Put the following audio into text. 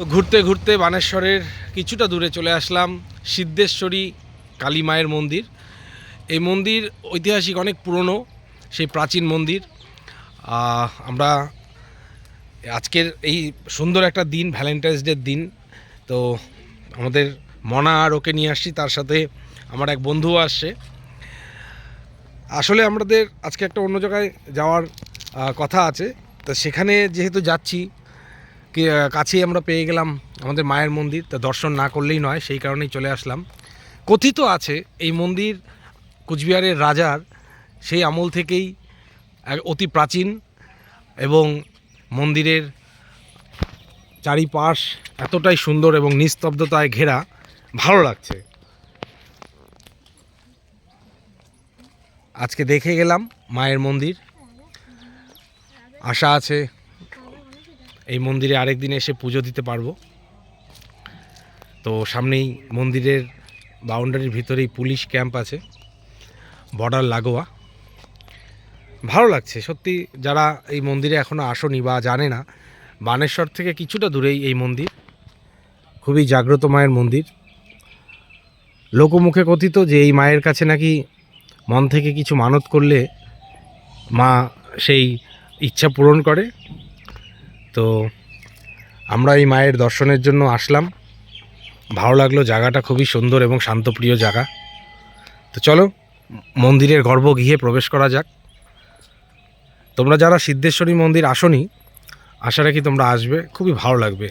তো ঘুরতে ঘুরতে বানেশ্বরের কিছুটা দূরে চলে আসলাম সিদ্ধেশ্বরী কালী মায়ের মন্দির। এই মন্দির ঐতিহাসিক অনেক পুরনো, সেই প্রাচীন মন্দির। আমরা আজকের এই সুন্দর একটা দিন ভ্যালেন্টাইন্স ডের দিন। তো আমাদের মনা আর ওকে নিয়ে আসছি, তার সাথে আমার এক বন্ধুও আসছে। আসলে আমাদের আজকে একটা অন্য জায়গায় যাওয়ার কথা আছে। তো সেখানে যেহেতু যাচ্ছি কাছেই আমরা পেয়ে গেলাম আমাদের মায়ের মন্দির, তা দর্শন না করলেই নয়, সেই কারণেই চলে আসলাম। কথিত আছে, এই মন্দির কুচবিহারের রাজার সেই আমল থেকেই অতি প্রাচীন এবং মন্দিরের চারিপাশ এতটাই সুন্দর এবং নিস্তব্ধতায় ঘেরা। ভালো লাগছে। আজকে দেখে গেলাম মায়ের মন্দির। আশা আছে এই মন্দিরে আরেক দিন এসে পুজো দিতে পারব। তো সামনেই মন্দিরের বাউন্ডারির ভিতরেই পুলিশ ক্যাম্প আছে বর্ডার লাগোয়া। ভালো লাগছে, সত্যি যারা এই মন্দিরে এখনও আসনি বা জানে না, বানেশ্বর থেকে কিছুটা দূরেই এই মন্দির। খুবই জাগ্রত মায়ের মন্দির। লোকমুখে কথিত যে এই মায়ের কাছে নাকি মন থেকে কিছু মানত করলে মা সেই ইচ্ছা পূরণ করে। তো আমরা এই মায়ের দর্শনের জন্য আসলাম। ভালো লাগল, জায়গাটা খুবই সুন্দর এবং শান্তপ্রিয় জায়গা। তো চলো, মন্দিরের গর্ভগৃহে প্রবেশ করা যাক। তোমরা যারা সিদ্ধেশ্বরী মন্দির আসনি, আশা রাখি তোমরা আসবে, খুবই ভালো লাগবে।